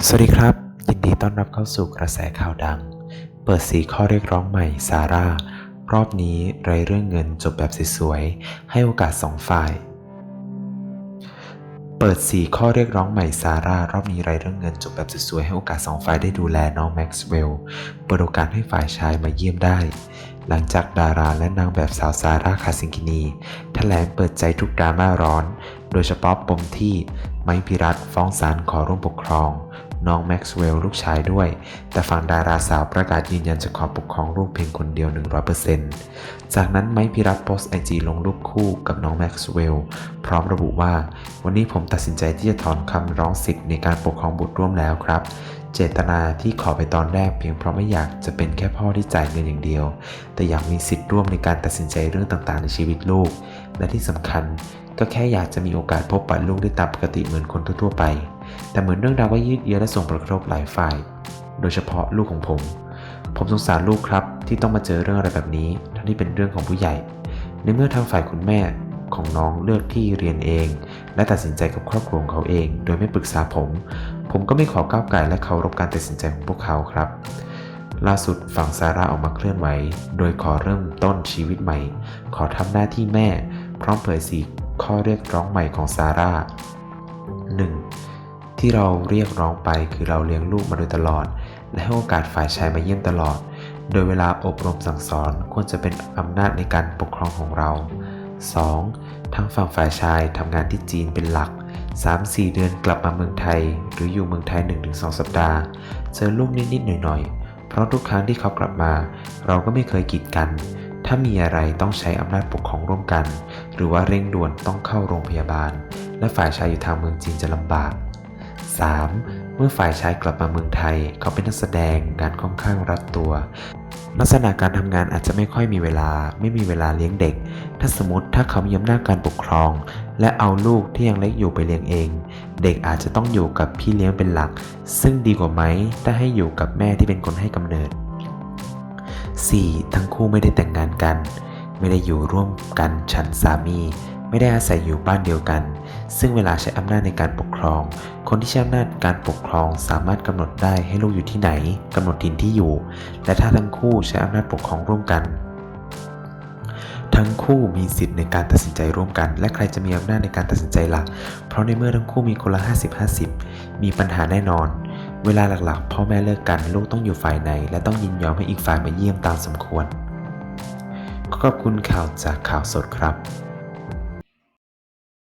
สวัสดีครับ ยินดีต้อนรับเข้าสู่กระแสข่าวดัง เปิดสีข้อเรียกร้องใหม่ซาร่ารอบนี้ไรเรื่องเงินจบแบบสวยๆให้โอกาสสองฝ่าย เปิดสีข้อเรียกร้องใหม่ซาร่ารอบนี้ไรเรื่องเงินจบแบบสวยๆให้โอกาสสองฝ่ายได้ดูแลน้องแม็กซ์เวลล์เปิดโอกาสให้ฝ่ายชายมาเยี่ยมได้ หลังจากดาราและนางแบบสาวซาร่าคาซิงกินีแถลงเปิดใจทุกดราม่าร้อน โดยเฉพาะปมที่ไมค์พิรัตฟ้องศาลขอร่วมปกครอง น้องแม็กซ์เวลล์ลูกชายด้วย แต่ฝั่งดาราสาวประกาศยืนยันจะขอปกครองลูกเพียงคนเดียว 100%จากนั้นไมค์พิรัตโพสต์ไอจีลงรูปคู่กับน้องแม็กซ์เวลล์พร้อมระบุว่า วันนี้ผมตัดสินใจที่จะถอนคำร้องสิทธิ์ในการปกครองบุตรร่วมแล้วครับ เจตนาที่ขอไปตอนแรกเพียงเพราะไม่อยากจะเป็นแค่พ่อที่จ่ายเงินอย่างเดียว แต่อยากมีสิทธิ์ร่วมในการตัดสินใจเรื่องต่างๆ ในชีวิตลูก และที่สำคัญก็แค่อยากจะมีโอกาสพบปะลูกได้ตามปกติเหมือนคนทั่วๆไป แต่เหมือนเรื่องราวว่ายืดเยื้อและส่งผลกระทบหลายฝ่าย โดยเฉพาะลูกของผม ผมสงสารลูกครับที่ต้องมาเจอเรื่องอะไรแบบนี้ ทั้งที่เป็นเรื่องของผู้ใหญ่ ในเมื่อทางฝ่ายคุณแม่ของน้องเลือกที่เรียนเอง และตัดสินใจกับครอบครัวของเขาเอง โดยไม่ปรึกษาผม ผมก็ไม่ขอก้าวไก่และเคารพการตัดสินใจของพวกเขาครับ ล่าสุดฝั่งซาร่าออกมาเคลื่อนไหว โดยขอเริ่มต้นชีวิตใหม่ ขอทำหน้าที่แม่ พร้อมเผยสีข้อเรียกร้องใหม่ของซาร่า 1. ที่เราเรียกร้องไปคือเราเลี้ยงลูกมาโดยตลอด และให้โอกาสฝ่ายชายมาเยี่ยมตลอด โดยเวลาอบรมสั่งสอนควรจะเป็นอำนาจในการปกครองของเรา 2. ทางฝั่งฝ่ายชายทำงานที่จีนเป็นหลัก 3-4 เดือนกลับมาเมืองไทย หรืออยู่เมืองไทย 1-2 สัปดาห์ เจอลูกนิดๆหน่อยๆ เพราะทุกครั้งที่เขากลับมา เราก็ไม่เคยกีดกัน ถ้ามีอะไรต้องใช้อำนาจปกครองร่วมกัน หรือว่าเร่งด่วนต้องเข้าโรงพยาบาล และฝ่ายชายอยู่ทางเมืองจีนจะลำบาก 3. เมื่อฝ่ายชายกลับมาเมืองไทย เขาเป็นนักแสดงงานค่อนข้างรัดตัว ลักษณะการทำงานอาจจะไม่ค่อยมีเวลา ไม่มีเวลาเลี้ยงเด็ก ถ้าสมมติถ้าเขามีอำนาจการปกครอง และเอาลูกที่ยังเล็กอยู่ไปเลี้ยงเอง เด็กอาจจะต้องอยู่กับพี่เลี้ยงเป็นหลัก ซึ่งดีกว่าไหมถ้าให้อยู่กับแม่ที่เป็นคนให้กำเนิด 4. ทั้งคู่ไม่ได้แต่งงานกัน ไม่ได้อยู่ร่วมกันฉันสามี ไม่ได้อาศัยอยู่บ้านเดียวกัน ซึ่งเวลาใช้อำนาจในการปกครอง คนที่ใช้อำนาจการปกครองสามารถกำหนดได้ให้ลูกอยู่ที่ไหนกำหนดถิ่นที่อยู่ และถ้าทั้งคู่ใช้อำนาจปกครองร่วมกัน ทั้งคู่มีสิทธิ์ในการตัดสินใจร่วมกัน และใครจะมีอำนาจในการตัดสินใจหลัก เพราะในเมื่อทั้งคู่มีคนละ 50-50 มีปัญหาแน่นอนเวลาหลักๆ พ่อแม่เลิกกันลูกต้องอยู่ฝ่ายไหน และต้องยินยอมให้อีกฝ่ายมาเยี่ยมตามสมควร ขอบคุณข่าวจากข่าวสดครับ